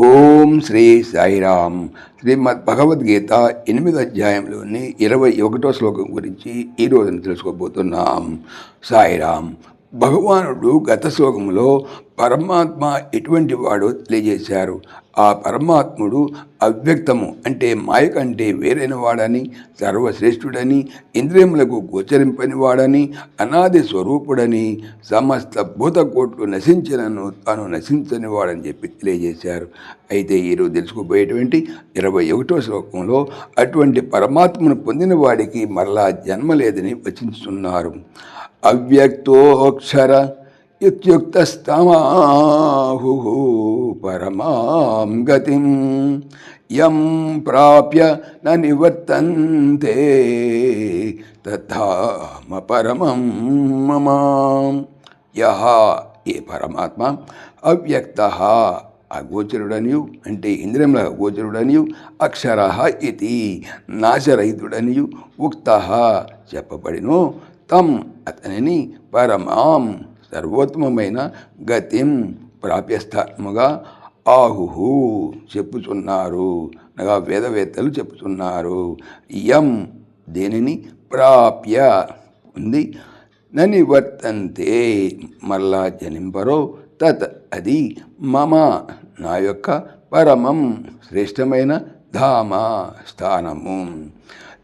ఓం శ్రీ సాయిరామ్. శ్రీమద్ భగవద్గీత ఎనిమిది అధ్యాయంలోని ఇరవై ఒకటో శ్లోకం గురించి ఈ రోజున తెలుసుకోబోతున్నాం. సాయిరామ్ భగవానుడు గత శ్లోకంలో పరమాత్మ ఎటువంటి వాడో తెలియజేశారు. ఆ పరమాత్ముడు అవ్యక్తము అంటే మాయ కంటే వేరైన వాడని సర్వశ్రేష్ఠుడని ఇంద్రియములకు గోచరింపని వాడని అనాది స్వరూపుడని సమస్త భూతకోట్లు నశించినను తాను నశించని వాడని చెప్పి తెలియజేశారు. అయితే ఈరోజు తెలుసుకుపోయేటువంటి ఇరవై ఒకటో శ్లోకంలో అటువంటి పరమాత్మను పొందిన వాడికి మరలా జన్మ లేదని వచించుతున్నారు అవ్యక్తోక్షర ఇత్యుక్తస్తమాహు పరమాం గతిం యం ప్రాప్య న నివర్తంతే తథామ పరమం మమ యహ ఏ పరమాత్మ అవ్యక్త అగోచరుడనియు అంటే ఇంద్రియముల అగోచరుడనియు అక్షర ఇది నాశరహితుడనియు ఉక్త చెప్పబడిను తం అతనిని పరమాం సర్వోత్తమమైన గతిం ప్రాప్యస్థానముగా ఆహుహు చెప్పుచున్నారు. అనగా వేదవేత్తలు చెప్పుచున్నారు. యం దేనిని ప్రాప్య ఉంది? నని వర్తంతే మరలా జనింపరో తత్ అది మమ నా యొక్క పరమం శ్రేష్టమైన ధామ స్థానము.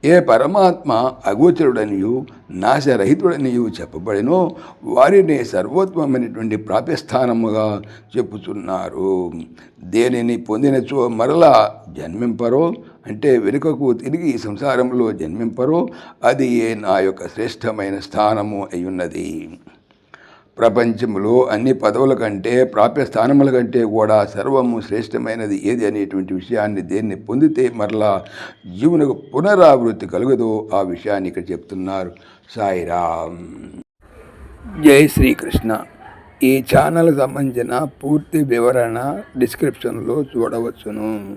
ఏ పరమాత్మ అగోచరుడనియు నాశరహితుడనియు చెప్పబడినో వారిని సర్వోత్తమైనటువంటి ప్రాప్యస్థానముగా చెప్పుతున్నారు దేనిని పొందినచో మరలా జన్మింపరో అంటే వెనుకకు తిరిగి ఈ సంసారంలో జన్మింపరో అది నా యొక్క శ్రేష్టమైన స్థానము అయ్యున్నది. ప్రపంచంలో అన్ని పదవుల కంటే ప్రాప్య స్థానముల కంటే కూడా సర్వము శ్రేష్టమైనది ఏది అనేటువంటి విషయాన్ని దేన్ని పొందితే మరలా జీవునకు పునరావృత్తి కలుగదో ఆ విషయాన్ని ఇక్కడ చెప్తున్నారు. సాయిరామ్. జై శ్రీకృష్ణ. ఈ ఛానల్ సంబంధించిన పూర్తి వివరణ డిస్క్రిప్షన్లో చూడవచ్చును.